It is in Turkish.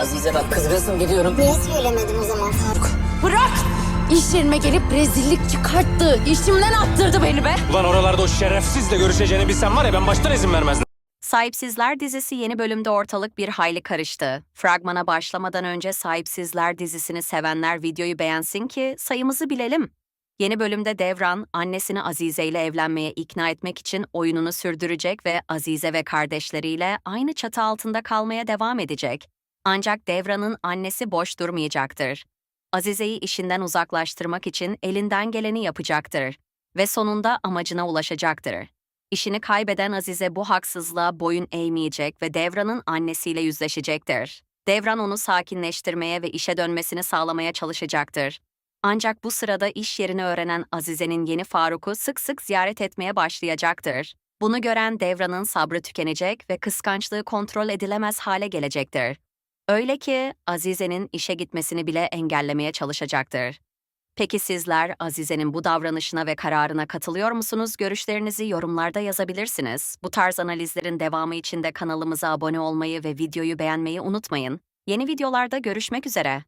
Azize bak kızgınsın biliyorum. Niye söylemedim o zaman Faruk? Bırak! İş yerime gelip rezillik çıkarttı. İşimden attırdı beni be. Ulan oralarda o şerefsizle görüşeceğini bilsem var ya ben baştan izin vermezdim. Sahipsizler dizisi yeni bölümde ortalık bir hayli karıştı. Fragmana başlamadan önce Sahipsizler dizisini sevenler videoyu beğensin ki sayımızı bilelim. Yeni bölümde Devran, annesini Azize ile evlenmeye ikna etmek için oyununu sürdürecek ve Azize ve kardeşleriyle aynı çatı altında kalmaya devam edecek. Ancak Devran'ın annesi boş durmayacaktır. Azize'yi işinden uzaklaştırmak için elinden geleni yapacaktır ve sonunda amacına ulaşacaktır. İşini kaybeden Azize bu haksızlığa boyun eğmeyecek ve Devran'ın annesiyle yüzleşecektir. Devran onu sakinleştirmeye ve işe dönmesini sağlamaya çalışacaktır. Ancak bu sırada iş yerini öğrenen Azize'nin yeni Faruk'u sık sık ziyaret etmeye başlayacaktır. Bunu gören Devran'ın sabrı tükenecek ve kıskançlığı kontrol edilemez hale gelecektir. Öyle ki Azize'nin işe gitmesini bile engellemeye çalışacaktır. Peki sizler Azize'nin bu davranışına ve kararına katılıyor musunuz? Görüşlerinizi yorumlarda yazabilirsiniz. Bu tarz analizlerin devamı için de kanalımıza abone olmayı ve videoyu beğenmeyi unutmayın. Yeni videolarda görüşmek üzere.